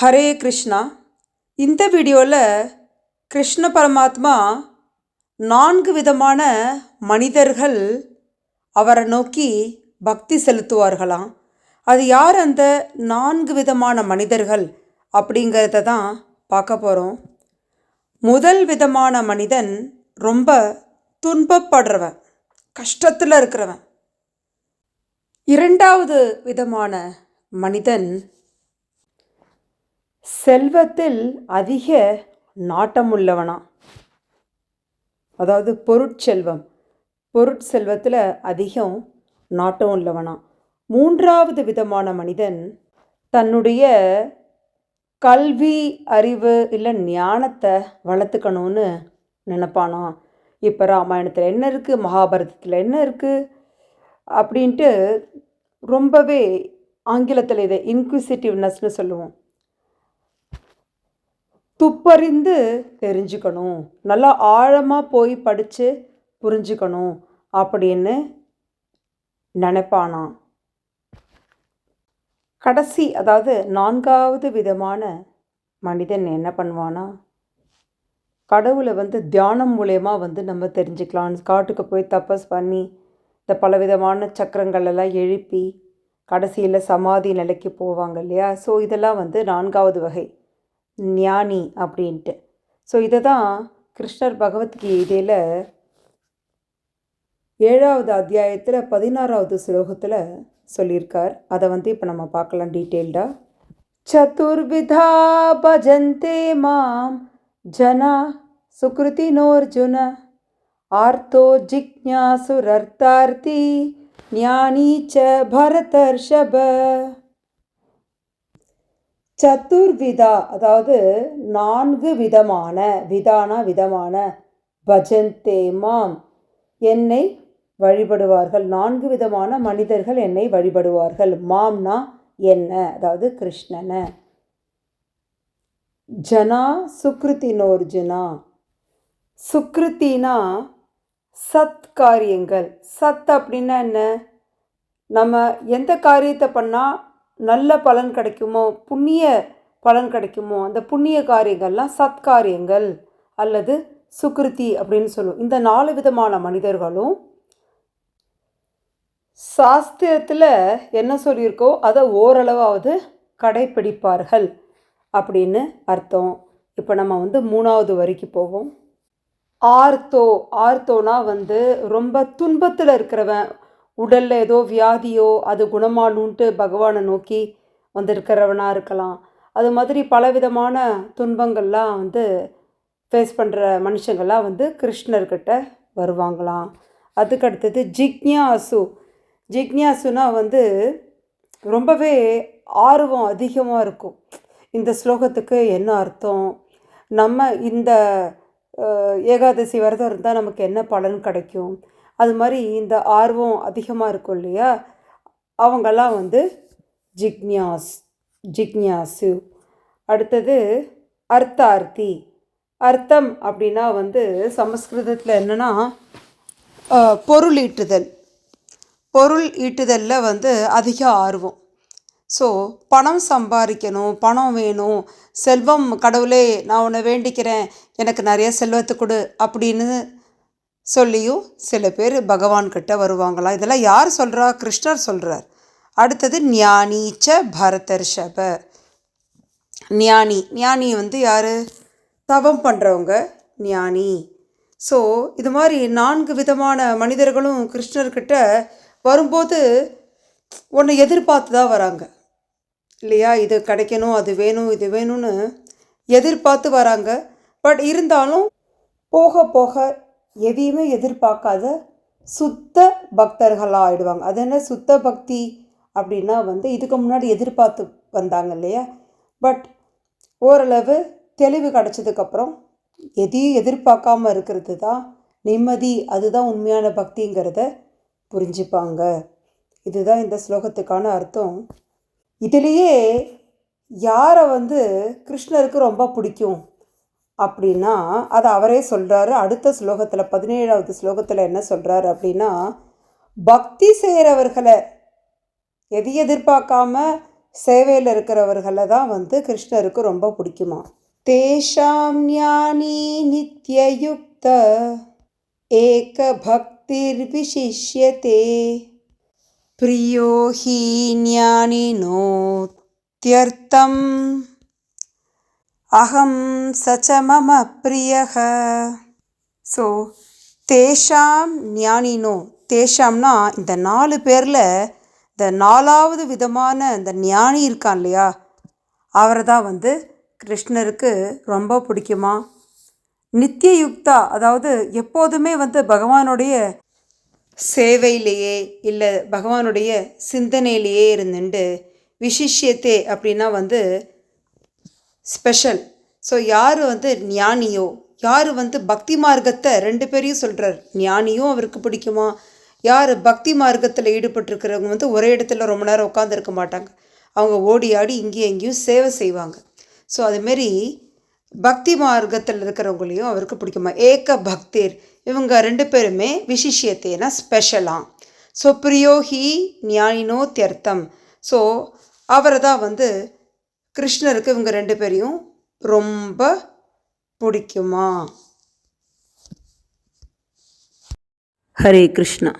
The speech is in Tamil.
ஹரே கிருஷ்ணா. இந்த வீடியோவில் கிருஷ்ண பரமாத்மா நான்கு விதமான மனிதர்கள் அவரை நோக்கி பக்தி செலுத்துவார்களாம். அது யார் அந்த நான்கு விதமான மனிதர்கள் அப்படிங்கிறத தான் பார்க்க போகிறோம் முதல் விதமான மனிதன் ரொம்ப துன்பப்படுறவன் கஷ்டத்தில் இருக்கிறவன். இரண்டாவது விதமான மனிதன் செல்வத்தில் அதிக நாட்டமுள்ளவனா? அதாவது பொருட்செல்வம். பொருட்செல்வத்தில் அதிகம் நாட்டம் உள்ளவனா மூன்றாவது விதமான மனிதன் தன்னுடைய கல்வி அறிவு இல்லை ஞானத்தை வளர்த்துக்கணும்னு நினப்பானா? இப்போ ராமாயணத்தில் என்ன இருக்குது மகாபாரதத்தில் என்ன இருக்குது அப்படின்ட்டு ரொம்பவே ஆங்கிலத்தில் இதை இன்க்விசிட்டிவ்னஸ்னு சொல்லுவோம். துப்பறிந்து தெரிஞ்சுக்கணும். நல்லா ஆழமாக போய் படித்து புரிஞ்சுக்கணும் அப்படின்னு நினைப்பானாம். கடைசி அதாவது நான்காவது விதமான மனிதன் என்ன பண்ணுவானா? கடவுளை வந்து தியானம் மூலயமா வந்து நம்ம தெரிஞ்சுக்கலாம். காட்டுக்கு போய் தபஸ் பண்ணி இந்த பலவிதமான சக்கரங்கள் எல்லாம் எழுப்பி கடைசியில் சமாதி நிலைக்கு போவாங்க இல்லையா? ஸோ இதெல்லாம் வந்து நான்காவது வகை. ஞானி அப்படின்ட்டு. ஸோ இதை தான் கிருஷ்ணர் பகவத்கீதையில் ஏழாவது அத்தியாயத்தில் பதினாறாவது ஸ்லோகத்தில் சொல்லியிருக்கார். அதை வந்து இப்போ நம்ம பார்க்கலாம் டீட்டெயில்டாக சதுர்விதா பஜந்தே மாம் ஜனா சுக்ருதினோர்ஜுன ஆர்த்தோ ஜிக்ஞாசுரர்த்தார்த்தி ஞானி ச பரதர்ஷப. சத்துர்விதா அதாவது நான்கு விதமான விதானா விதமான பஜந்தே மாம். என்னை வழிபடுவார்கள். நான்கு விதமான மனிதர்கள் என்னை வழிபடுவார்கள். மாம்னா என்ன? அதாவது கிருஷ்ணனை. ஜனா சுக்ருத்தினோர்ஜுனா சுக்ருத்தினா சத் காரியங்கள். சத் அப்படின்னா என்ன? நம்ம எந்த காரியத்தை பண்ணால் நல்ல பலன் கிடைக்குமோ? புண்ணிய பலன் கிடைக்குமோ? அந்த புண்ணிய காரியங்கள்லாம் சத்காரியங்கள் அல்லது சுக்ருதி அப்படின்னு சொல்லுவோம். இந்த நாலு விதமான மனிதர்களும் சாஸ்திரத்தில் என்ன சொல்லியிருக்கோ அதை ஓரளவாவது கடைப்பிடிப்பார்கள் அப்படின்னு அர்த்தம். இப்போ நம்ம வந்து மூணாவது வரைக்கும் போவோம். ஆர்த்தோ ஆர்த்தோனா வந்து ரொம்ப துன்பத்தில் இருக்கிறவன் உடலில் ஏதோ வியாதியோ அது குணமானுன்ட்டு பகவானை நோக்கி வந்திருக்கிறவனாக இருக்கலாம். அது மாதிரி பலவிதமான துன்பங்கள்லாம் வந்து ஃபேஸ் பண்ணுற மனுஷங்கள்லாம் வந்து கிருஷ்ணர்கிட்ட வருவாங்களாம். அதுக்கு அடுத்தது ஜிக்ஞாசு. ஜிக்ஞாசுனா வந்து ரொம்பவே ஆர்வம் அதிகமாக இருக்கும். இந்த ஸ்லோகத்துக்கு என்ன அர்த்தம்? நம்ம இந்த ஏகாதசி விரதம் இருந்தால் நமக்கு என்ன பலன் கிடைக்கும்? அது மாதிரி இந்த ஆர்வம் அதிகமாக இருக்கும் இல்லையா? அவங்கெல்லாம் வந்து ஜிக்ஞாஸ் ஜிக்ஞாசு அடுத்தது அர்த்தார்த்தி. அர்த்தம் அப்படின்னா வந்து சமஸ்கிருதத்தில் என்னென்னா பொருள் ஈட்டுதல். பொருள் ஈட்டுதலில் வந்து அதிக ஆர்வம். ஸோ பணம் சம்பாதிக்கணும் பணம் வேணும். செல்வம் கடவுளே நான் உன்னை வேண்டிக்கிறேன். எனக்கு நிறைய செல்வத்தை கொடு அப்படின்னு சொல்லியும் சில பேர் பகவான்கிட்ட வருவாங்களாம் இதெல்லாம் யார் சொல்கிறா கிருஷ்ணர் சொல்கிறார் அடுத்தது ஞானீச்ச பரதர்ஷப. ஞானி. ஞானி வந்து யார்? தவம் பண்ணுறவங்க ஞானி. ஸோ இது மாதிரி நான்கு விதமான மனிதர்களும் கிருஷ்ணர்கிட்ட வரும்போது உன்னை எதிர்பார்த்து தான் வராங்க. இல்லையா? இது கிடைக்கணும் அது வேணும் இது வேணும்னு எதிர்பார்த்து வராங்க. பட் இருந்தாலும் போக போக எதையுமே எதிர்பார்க்காத சுத்த பக்தர்களாக ஆகிடுவாங்க அது என்ன சுத்த பக்தி அப்படின்னா வந்து இதுக்கு முன்னாடி எதிர்பார்த்து வந்தாங்க இல்லையா? பட் ஓரளவு தெளிவு கிடச்சதுக்கப்புறம் எதையும் எதிர்பார்க்காம இருக்கிறது தான் நிம்மதி அதுதான் உண்மையான பக்திங்கிறத புரிஞ்சுப்பாங்க. இதுதான் இந்த ஸ்லோகத்துக்கான அர்த்தம். இதுலேயே யாரை வந்து கிருஷ்ணருக்கு ரொம்ப பிடிக்கும்? அப்படின்னா அதை அவரே சொல்கிறாரு அடுத்த ஸ்லோகத்தில் பதினேழாவது ஸ்லோகத்தில் என்ன சொல்கிறாரு அப்படின்னா பக்தி செய்கிறவர்களை எது எதிர்பார்க்காம சேவையில் இருக்கிறவர்களை தான் வந்து கிருஷ்ணருக்கு ரொம்ப பிடிக்குமா? தேஷாம் ஞானி நித்யயுக்த ஏக பக்திர் விசிஷ்யதே. பிரியோ ஹி ஞானினோத்யர்த்தம் அகம் சச்ச மம பிரியக. ஸோ தேஷாம் ஞானினோ தேஷாம்னா இந்த நாலு பேரில் இந்த நாலாவது விதமான இந்த ஞானி இருக்கான் இல்லையா? அவரை தான் வந்து கிருஷ்ணருக்கு ரொம்ப பிடிக்குமா? நித்தியயுக்தா அதாவது எப்போதுமே வந்து பகவானுடைய சேவையிலேயே இல்லை பகவானுடைய சிந்தனையிலேயே இருந்துட்டு விசிஷ்யத்தே அப்படின்னா வந்து ஸ்பெஷல் ஸோ யார் வந்து ஞானியோ? யார் வந்து பக்தி மார்க்கத்தை ரெண்டு பேரையும் சொல்கிறார் ஞானியும் அவருக்கு பிடிக்குமா? யார் பக்தி மார்க்கத்தில் ஈடுபட்டிருக்கிறவங்க வந்து ஒரே இடத்துல ரொம்ப நேரம் உட்காந்துருக்க மாட்டாங்க. அவங்க ஓடி ஆடி இங்கேயும் எங்கேயும் சேவை செய்வாங்க. ஸோ அதுமாரி பக்தி மார்க்கத்தில் இருக்கிறவங்களையும் அவருக்கு பிடிக்குமா? ஏக பக்தேர். இவங்க ரெண்டு பேருமே விசிஷியத்தேனா ஸ்பெஷலாம் ஸோ பிரியோஹி ஞானினோ தியர்த்தம். ஸோ அவரை தான் வந்து கிருஷ்ணருக்கு இவங்க ரெண்டு பேரையும் ரொம்ப பிடிக்குமா? ஹரே கிருஷ்ணா.